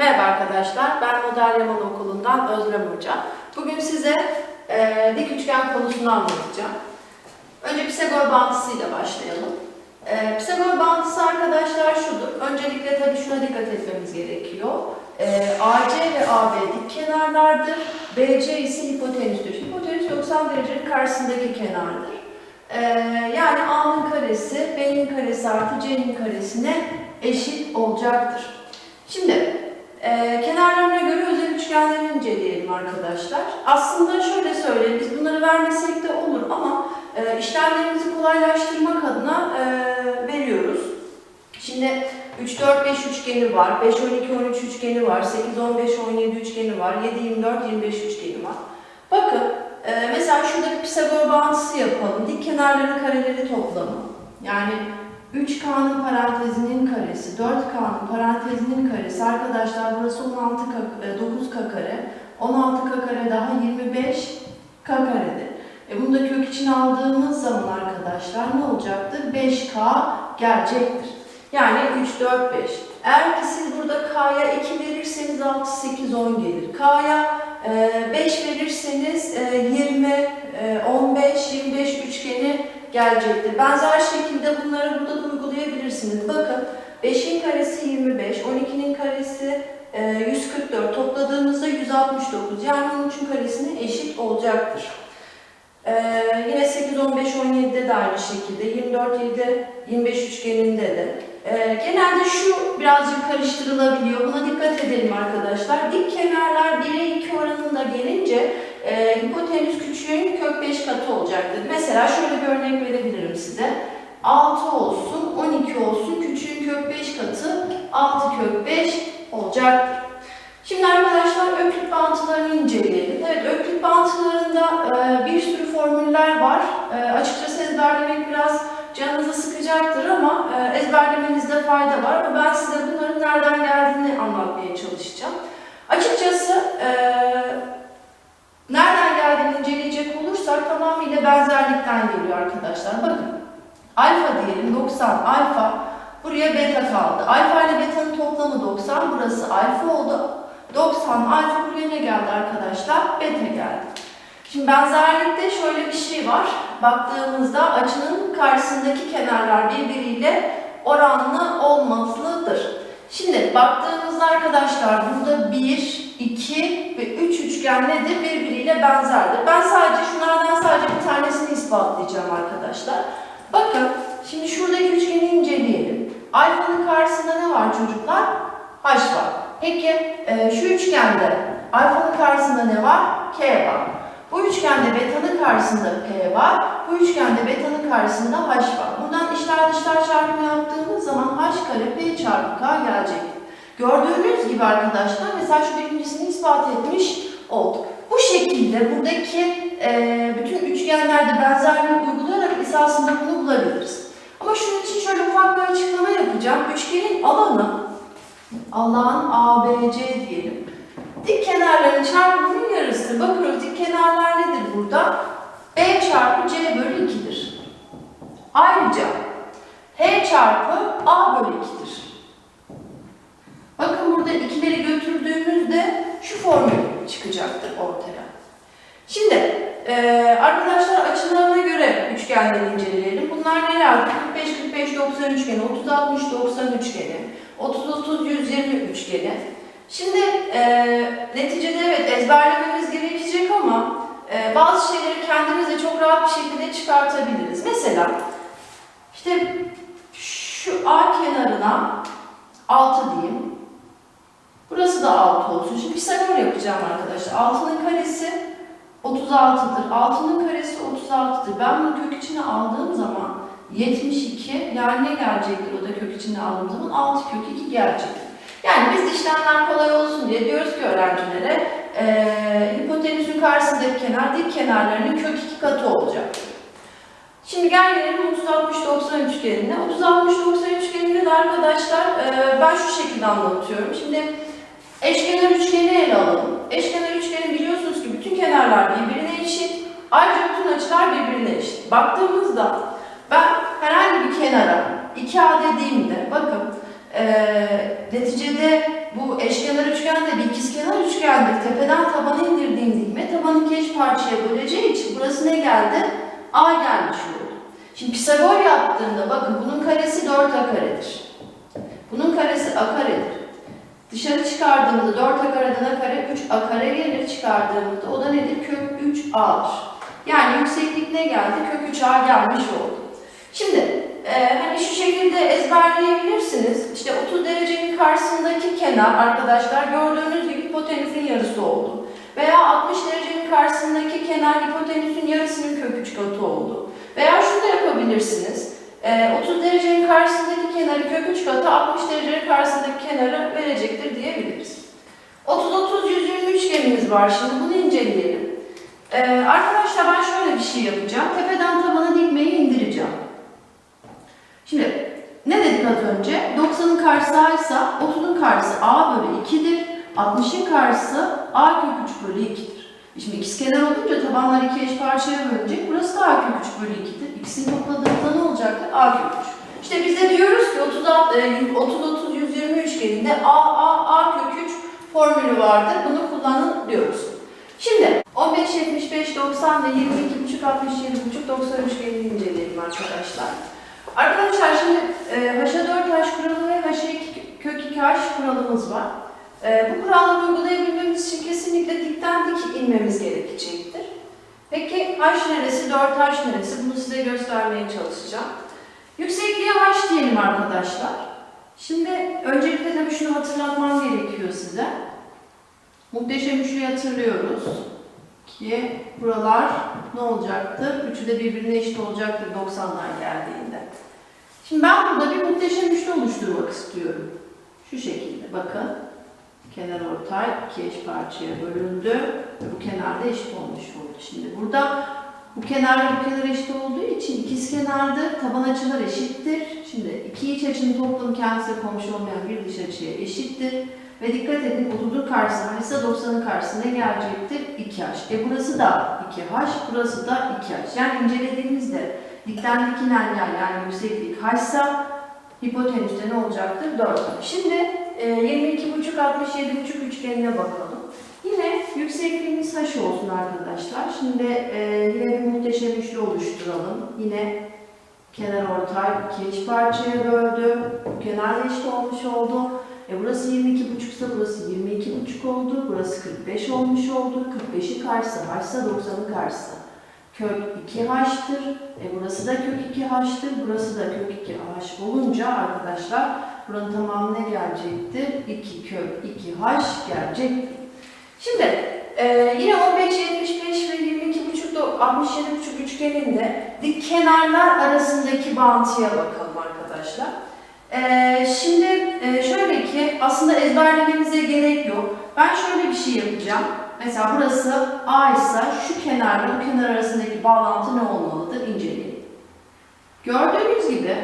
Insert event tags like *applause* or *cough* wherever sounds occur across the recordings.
Merhaba arkadaşlar, ben Model Yaman Okulu'ndan Özlem Hoca. Bugün size e, dik üçgen konusunu anlatacağım. Önce Pisagor bağıntısıyla başlayalım. E, Pisagor bağıntısı arkadaşlar şudur. Öncelikle tabii şuna dikkat etmemiz gerekiyor. E, AC ve AB dik kenarlardır. BC ise hipotenüstür. Hipotenüs 90 derecenin karşısındaki kenardır. E, yani A'nın karesi B'nin karesi artı C'nin karesine eşit olacaktır. Şimdi e, kenarlarına göre özel üçgenleri inceleyelim arkadaşlar. Aslında şöyle söyleyeyim, biz bunları vermesek de olur ama e, işlemlerimizi kolaylaştırmak adına e, veriyoruz. Şimdi 3, 4, 5 üçgeni var, 5, 12, 13 üçgeni var, 8, 15, 17 üçgeni var, 7, 24, 25 üçgeni var. Bakın, e, mesela şurada bir Pisagor bağıntısı yapalım. Dik kenarların kareleri toplamı. Yani 3K'nın parantezinin karesi, 4K'nın parantezinin karesi. Arkadaşlar burası 16 K, e, 9K kare. 16K kare daha 25K karedir. E bunu da kök için aldığımız zaman arkadaşlar ne olacaktır? 5K gelecektir. Yani 3, 4, 5. Eğer ki siz burada K'ya 2 verirseniz 6, 8, 10 gelir. K'ya e, 5 verirseniz e, 20, e, 15, 25 üçgeni gelecektir. Benzer şekilde bunları burada da uygulayabilirsiniz. Bakın 5'in karesi 25, 12'nin karesi e, 144 topladığımızda 169 yani 13'ün karesine eşit olacaktır. E, yine 8, 15, 17'de de aynı şekilde 24, 7, 25 üçgeninde de. E, genelde şu birazcık karıştırılabiliyor. Buna dikkat edelim arkadaşlar. Dik kenarlar 1'e 2 oranında gelince e, hipotenüs küçüğün kök 5 katı olacaktır. Mesela şöyle bir örnek verebilirim size. 6 olsun, 12 olsun, küçüğün kök 5 katı 6 kök 5 olacaktır. Şimdi arkadaşlar öklit bağıntılarını inceleyelim. Evet öklit bağıntılarında e, bir sürü formüller var. E, açıkçası ezberlemek biraz canınızı sıkacaktır ama e, ezberlemenizde fayda var. Ama ben size bunların nereden geldiğini anlatmaya çalışacağım. Açıkçası e, nereden geldiğini inceleyecek olursak tamamıyla benzerlikten geliyor arkadaşlar. Bakın alfa diyelim 90 alfa buraya beta kaldı. Alfa ile beta'nın toplamı 90 burası alfa oldu. 90 alfa buraya ne geldi arkadaşlar? Beta geldi. Şimdi benzerlikte şöyle bir şey var. Baktığımızda açının karşısındaki kenarlar birbiriyle oranlı olmalıdır. Şimdi baktığımızda arkadaşlar burada 1, 2 ve 3 üçgen nedir? Birbiriyle benzerdir. Ben sadece şunlardan sadece bir tanesini ispatlayacağım arkadaşlar. Bakın şimdi şuradaki üçgeni inceleyelim. Alfanın karşısında ne var çocuklar? H var. Peki e, şu üçgende alfanın karşısında ne var? K var. Bu üçgende beta'nın karşısında P var. Bu üçgende beta'nın karşısında H var. Buradan işler dışlar çarpımı yaptığımız zaman H kare P çarpı K gelecek. Gördüğünüz gibi arkadaşlar mesela şu birincisini ispat etmiş olduk. Bu şekilde buradaki e, bütün üçgenlerde benzerliği uygulayarak esasında bunu bulabiliriz. Ama şunun için şöyle ufak bir açıklama yapacağım. Üçgenin alanı Allah'ın ABC diyelim. Dik kenarların çarpımının yarısıdır. Bakıyoruz dik kenarlar nedir burada? B çarpı C bölü 2'dir. Ayrıca H çarpı A bölü 2'dir. Bakın burada ikileri götürdüğümüzde şu formül çıkacaktır ortaya. Şimdi e, arkadaşlar açılarına göre üçgenleri inceleyelim. Bunlar neler? 45 45 90 üçgeni, 30 60 90 üçgeni, 30 30 120 üçgeni. Şimdi e, neticede evet ezberlememiz gerekecek ama e, bazı şeyleri kendimiz de çok rahat bir şekilde çıkartabiliriz. Mesela işte şu A kenarına 6 diyeyim. Burası da 6 olsun. Şimdi Pisagor yapacağım arkadaşlar. 6'nın karesi 36'dır. 6'nın karesi 36'dır. Ben bunu kök içine aldığım zaman 72 yani ne gelecektir o da kök içine aldığım zaman 6 kök 2 gelecek. Yani biz işlemler kolay olsun diye diyoruz ki öğrencilere e, hipotenüsün karşısındaki kenar dik kenarlarının kök 2 katı olacak. Şimdi gel gelelim 30-60-90 üçgenine. 30-60-90 üçgeninde de arkadaşlar e, ben şu şekilde anlatıyorum. Şimdi eşkenar üçgeni ele alalım. Eşkenar üçgeni biliyorsunuz ki bütün kenarlar birbirine eşit. Ayrıca bütün açılar birbirine eşit. Baktığımızda ben herhangi bir kenara 2A dediğimde bakın e, neticede bu eşkenar üçgende bir ikizkenar üçgendir. Tepeden tabana indirdiğim dikme tabanı iki parçaya böleceği için burası ne geldi? A gelmiş oldu. Şimdi Pisagor yaptığımda bakın bunun karesi 4A karedir. Bunun karesi A karedir. Dışarı çıkardığımızda 4A kareden A kare 3A kare gelir çıkardığımızda o da nedir? Kök 3A'dır. Yani yükseklik ne geldi? Kök 3A gelmiş oldu. Şimdi e, hani şu şekilde ezberleyebilirsiniz. İşte 30 derecenin karşısındaki kenar arkadaşlar gördüğünüz gibi hipotenüsün yarısı oldu. Veya 60 derecenin karşısındaki kenar hipotenüsün yarısının kök 3 katı oldu. Veya şunu da yapabilirsiniz. E, 30 derecenin karşısındaki kenarı kök 3 katı 60 derecenin karşısındaki kenarı verecektir diyebiliriz. 30-30-120 üçgenimiz var. Şimdi bunu inceleyelim. E, arkadaşlar ben şöyle bir şey yapacağım. Tepeden tabana dikmeyi indireceğim. Şimdi ne dedik az önce? 90'ın karşısı A ise 30'un karşısı A bölü 2'dir. 60'ın karşısı A kök 3 bölü 2'dir. Şimdi ikizkenar olunca tabanlar iki eş parçaya bölünecek. Burası da A kök 3 bölü 2'dir. İkisini topladığımızda ne olacaktır? A kök 3. İşte biz de diyoruz ki 30-30-120 üçgeninde A, A, A kök 3 formülü vardır. Bunu kullanın diyoruz. Şimdi 15, 75, 90 ve 22,5, 67,5, 90 üçgenini inceleyelim arkadaşlar. Arkadaşlar şimdi e, Haşa 4 haş kuralı ve Haşa 2 kök 2 haş kuralımız var. E, bu kuralları uygulayabilmemiz için kesinlikle dikten dik inmemiz gerekecektir. Peki haş neresi, 4 haş neresi? Bunu size göstermeye çalışacağım. Yüksekliğe haş diyelim arkadaşlar. Şimdi öncelikle tabii şunu hatırlatmam gerekiyor size. Muhteşem üçlüyü hatırlıyoruz ki buralar ne olacaktır? Üçü de birbirine eşit olacaktır 90'lar geldiğinde. Şimdi ben burada bir muhteşem üçlü oluşturmak istiyorum. Şu şekilde bakın. Kenar ortay iki eş parçaya bölündü ve bu kenarda eşit olmuş oldu. Şimdi burada bu kenarla bu kenar eşit olduğu için ikiz kenardır. Taban açılar eşittir. Şimdi iki iç açının toplamı kendisine komşu olmayan bir dış açıya eşittir. Ve dikkat edin 30'un karşısına ise 90'ın karşısına gelecektir? 2h. E burası da 2h, burası da 2h. Yani incelediğimizde dikten dik inen yer yani yükseklik h ise hipotenüste ne olacaktır? 4 Şimdi e, 22,5 67,5 üçgenine bakalım. Yine yüksekliğimiz h olsun arkadaşlar. Şimdi e, yine bir muhteşem üçlü oluşturalım. Yine kenar ortay iki eş parçaya böldü. Kenar da eşit olmuş oldu. E burası 22,5 ise burası 22,5 oldu. Burası 45 olmuş oldu. 45'in karşısı h ise 90'ın karşısı. Kök 2h'tır. E burası da kök 2h'tır. Burası da kök 2h olunca arkadaşlar buranın tamamı ne gelecektir? 2 kök 2h gelecektir. Şimdi e, yine 15, 75 ve 22,5 da 67,5 üçgeninde dik kenarlar arasındaki bağıntıya bakalım arkadaşlar. Ee, şimdi e, şöyle ki aslında ezberlemenize gerek yok. Ben şöyle bir şey yapacağım. Mesela burası A ise şu kenarla bu kenar arasındaki bağlantı ne olmalıdır inceleyelim. Gördüğünüz gibi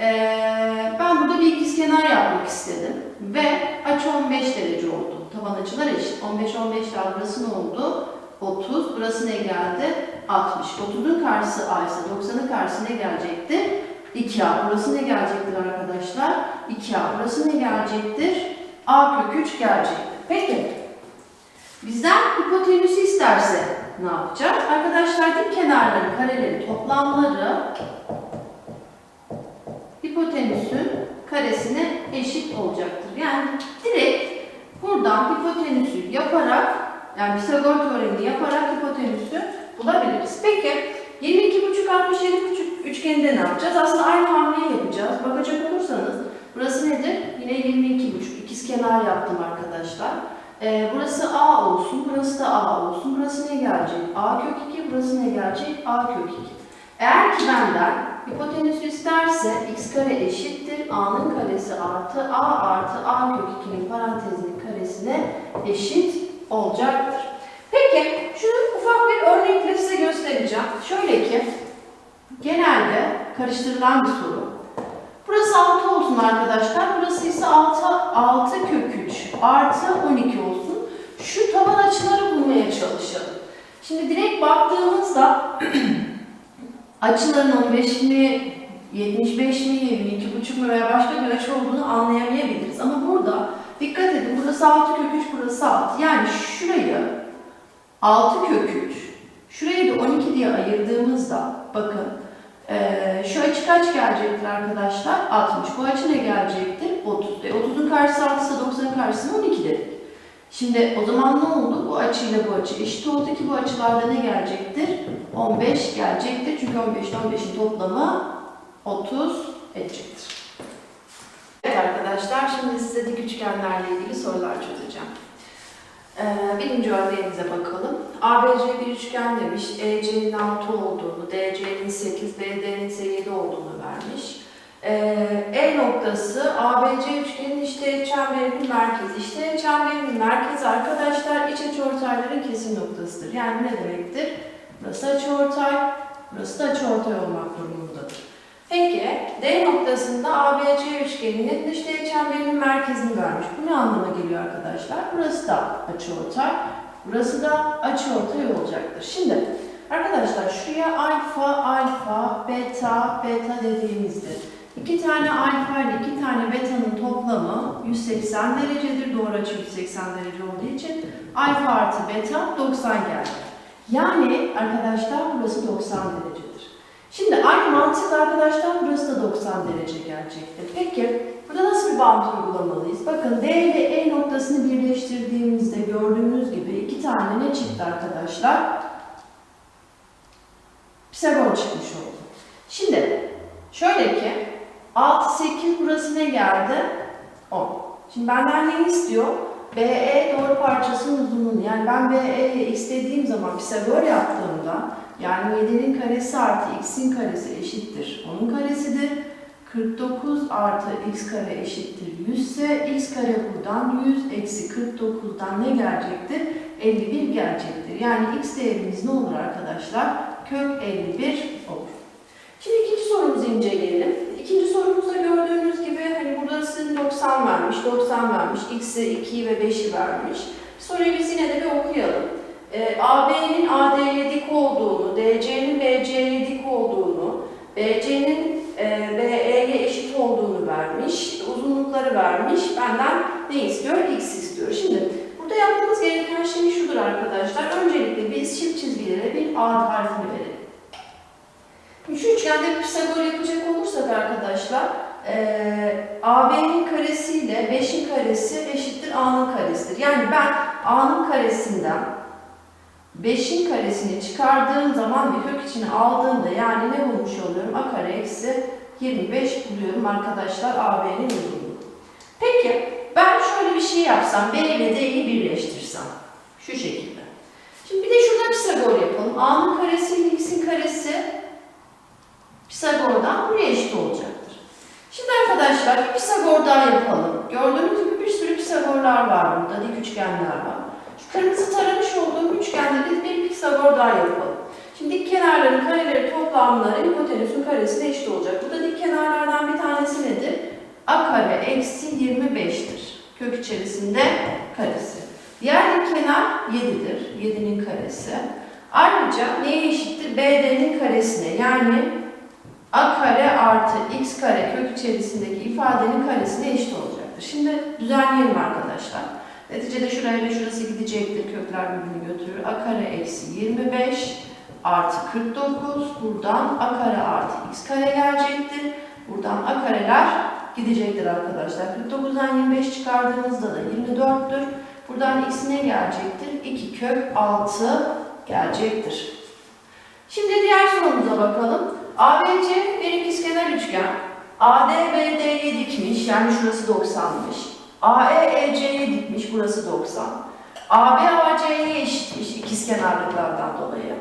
e, ben burada bir ikizkenar yapmak istedim ve açı 15 derece oldu. Taban açılar eşit. 15 15 daha burası ne oldu? 30. Burası ne geldi? 60. 30'un karşısı A ise 90'ın karşısı ne gelecektir? 2A. Burası ne gelecektir arkadaşlar? 2A. Burası ne gelecektir? A kök 3 gelecektir. Peki. Bizden hipotenüsü isterse ne yapacağız? Arkadaşlar dik kenarların kareleri toplamları hipotenüsün karesine eşit olacaktır. Yani direkt buradan hipotenüsü yaparak yani Pisagor teoremini yaparak hipotenüsü bulabiliriz. Peki 22,5 67,5 üçgeninde ne yapacağız? Aslında aynı hamleyi yapacağız. Bakacak olursanız burası nedir? Yine 22,5 ikiz kenar yaptım arkadaşlar. Ee, burası A olsun, burası da A olsun. Burası ne gelecek? A kök 2, burası ne gelecek? A kök 2. Eğer ki benden hipotenüsü isterse x kare eşittir. A'nın karesi artı A artı A kök 2'nin parantezinin karesine eşit olacaktır. Peki, şunu ufak bir örnekle size göstereceğim. Şöyle ki, genelde karıştırılan bir soru. Burası 6 olsun arkadaşlar. Burası ise 6, 6 kök 3 artı 12 olsun. Şu taban açıları bulmaya çalışalım. Şimdi direkt baktığımızda *clears throat* açıların 15'ini 75 mi, 22,5 mu veya başka bir açı olduğunu anlayamayabiliriz. Ama burada dikkat edin burası 6 kök 3, burası 6. Yani şurayı 6 kök 3, şurayı da 12 diye ayırdığımızda bakın eee, şu açı kaç gelecektir arkadaşlar? 60. Bu açı ne gelecektir? 30. E, 30'un karşısı 6 ise 90'ın karşısına 12 dedik. Şimdi o zaman ne oldu? Bu açıyla bu açı eşit oldu ki bu açılarda ne gelecektir? 15 gelecektir. Çünkü 15 ile 15'in toplamı 30 edecektir. Evet arkadaşlar şimdi size dik üçgenlerle ilgili sorular çözeceğim. Ee, birinci örneğimize bakalım. ABC bir üçgen demiş. EC'nin 6 olduğunu, DC'nin 8, BD'nin ise 7 olduğunu vermiş. Ee, E noktası ABC üçgenin işte çemberinin merkezi. İşte çemberinin merkezi arkadaşlar iç açıortayların kesim noktasıdır. Yani ne demektir? Burası açıortay, burası da açıortay olmak durumundadır. Peki D noktasında ABC üçgeninin dış çemberinin merkezini vermiş. Bu ne anlama geliyor arkadaşlar? Burası da açıortay, burası da açıortay olacaktır. Şimdi arkadaşlar şuraya alfa, alfa, beta, beta dediğimizde iki tane alfa ile iki tane beta'nın toplamı 180 derecedir. Doğru açı 180 derece olduğu için alfa artı beta 90 geldi. Yani arkadaşlar burası 90 derecedir. Şimdi aynı mantıkla arkadaşlar burası da 90 derece gelecektir. Peki burada nasıl bir bant uygulamalıyız? Bakın D ile E noktasını birleştirdiğimizde gördüğünüz gibi iki tane ne çıktı arkadaşlar? Pisagor çıkmış oldu. Şimdi şöyle ki 6, 8 burası ne geldi? 10. Şimdi benden ne istiyor? BE doğru parçasının uzunluğunu. Yani ben BE'ye x dediğim zaman Pisagor yaptığımda yani 7'nin karesi artı x'in karesi eşittir 10'un karesidir. 49 artı x kare eşittir 100 ise x kare buradan 100 eksi 49'dan ne gelecektir? 51 gelecektir. Yani x değerimiz ne olur arkadaşlar? Kök 51 olur. Şimdi ikinci sorumuzu inceleyelim. İkinci sorumuzda gördüğünüz gibi hani burası 90 vermiş, 90 vermiş, x'i 2'yi ve 5'i vermiş. Soruyu biz yine de bir okuyalım. Ee, AB'nin AD'ye dik olduğunu, DC'nin BC'ye dik olduğunu, BC'nin e, BE'ye eşit olduğunu vermiş, uzunlukları vermiş. Benden ne istiyor? X istiyor. Şimdi burada yapmamız gereken şey şudur arkadaşlar. Öncelikle biz çift çizgilere bir A harfini verelim. Şu üçgende bir Pisagor yapacak olursak arkadaşlar, eee AB'nin karesi ile 5'in karesi eşittir A'nın karesidir. Yani ben A'nın karesinden 5'in karesini çıkardığım zaman bir kök içine aldığımda yani ne bulmuş oluyorum? A kare eksi 25 buluyorum arkadaşlar AB'nin uzunluğu. Peki ben şöyle bir şey yapsam, B ile D'yi birleştirsem, şu şekilde. Şimdi bir de şurada Pisagor yapalım. A'nın karesi ile X'in karesi Pisagor'dan buraya eşit olacaktır. Şimdi arkadaşlar bir Pisagor daha yapalım. Gördüğünüz gibi bir sürü Pisagorlar var burada, dik üçgenler var. Şu kırmızı taramış olduğum üçgende biz bir Pisagor daha yapalım. Şimdi dik kenarların kareleri toplamları hipotenüsün karesine eşit olacak. Burada dik kenarlardan bir tanesi nedir? A kare eksi 25'tir. Kök içerisinde karesi. Diğer dik kenar 7'dir. 7'nin karesi. Ayrıca neye eşittir? BD'nin karesine yani a kare artı x kare kök içerisindeki ifadenin karesine eşit olacaktır. Şimdi düzenleyelim arkadaşlar. Neticede şuraya ve şurası gidecektir. Kökler birbirini götürür. a kare eksi 25 artı 49. Buradan a kare artı x kare gelecektir. Buradan a kareler gidecektir arkadaşlar. 49'dan 25 çıkardığımızda da 24'tür. Buradan x ne gelecektir? 2 kök 6 gelecektir. Şimdi diğer sorumuza bakalım. ABC bir ikizkenar üçgen. AD BD'ye dikmiş, yani şurası 90'mış. AE EC'ye dikmiş, burası 90. AB AC'ye eşitmiş ikizkenarlıklardan dolayı.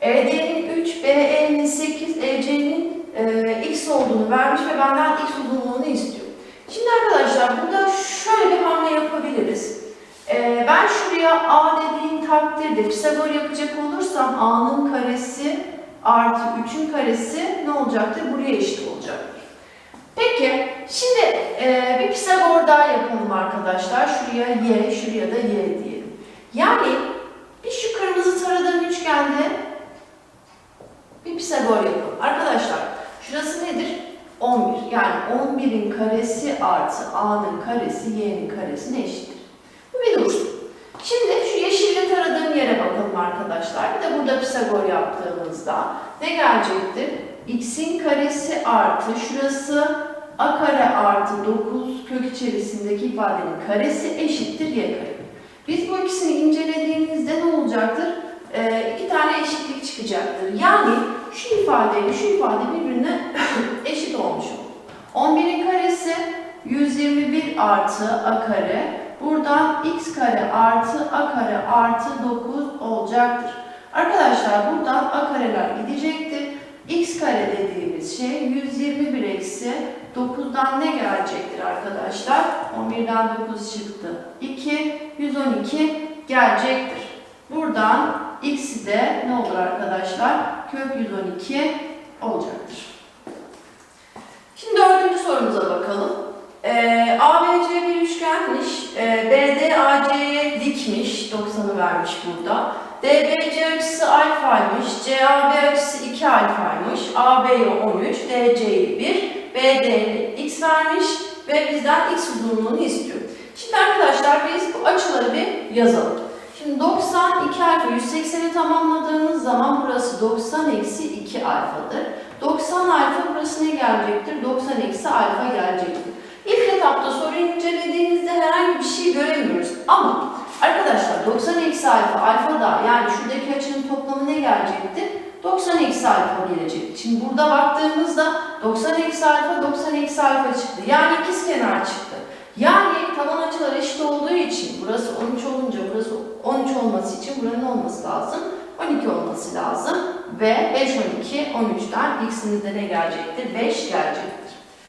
ED'nin 3, BE'nin 8, EC'nin e, x olduğunu vermiş ve benden x uzunluğunu istiyor. Şimdi arkadaşlar burada şöyle bir hamle yapabiliriz. E, ben şuraya A dediğim takdirde Pisagor yapacak olursam A'nın karesi artı 3'ün karesi ne olacaktır? Buraya eşit olacaktır. Peki, şimdi e, bir Pisagor daha yapalım arkadaşlar. Şuraya y, şuraya da y diyelim. Yani bir şu kırmızı taradığım üçgende bir Pisagor yapalım. Arkadaşlar, şurası nedir? 11'in karesi artı a'nın karesi y'nin karesine eşittir. Bu bir dursun. Şimdi şu yeşille taradığım yere bakalım arkadaşlar. Bir de burada Pisagor yaptığımızda ne gelecektir? x'in karesi artı şurası a kare artı 9 kök içerisindeki ifadenin karesi eşittir y kare. Biz bu ikisini incelediğimizde ne olacaktır? Ee, iki tane eşitlik çıkacaktır. Yani şu ifadeyle şu ifade birbirine *coughs* eşit olmuş olur. 11'in karesi 121 artı a kare. Buradan x kare artı a kare artı 9 olacaktır. Arkadaşlar buradan a kareler gidecektir. x kare dediğimiz şey 121 eksi 9'dan ne gelecektir arkadaşlar? 11'den 9 çıktı. 2, 112 gelecektir. Buradan x'i de ne olur arkadaşlar? Kök 112 olacaktır. Şimdi dördüncü sorumuza bakalım. Vermiş burada. DBC açısı alfaymış. CAB açısı 2 alfaymış. AB'ye 13, DC'ye 1, BD'ye x vermiş ve bizden x uzunluğunu istiyor. Şimdi arkadaşlar biz bu açıları bir yazalım. Şimdi 90 2 alfa 180'i tamamladığımız zaman burası 90 eksi 2 alfadır. 90 alfa burası ne gelecektir? 90 eksi alfa gelecektir. İlk etapta soruyu incelediğimizde herhangi bir şey göremiyoruz. Ama arkadaşlar 90 eksi alfa, alfa da yani şuradaki açının toplamı ne gelecektir? 90 eksi alfa gelecek. Şimdi burada baktığımızda 90 eksi alfa, 90 eksi alfa çıktı. Yani ikiz kenar çıktı. Yani taban açılar eşit olduğu için burası 13 olunca burası 13 olması için buranın olması lazım. 12 olması lazım. Ve 5, 12, 13'ten x'imiz de ne gelecektir? 5 gelecektir.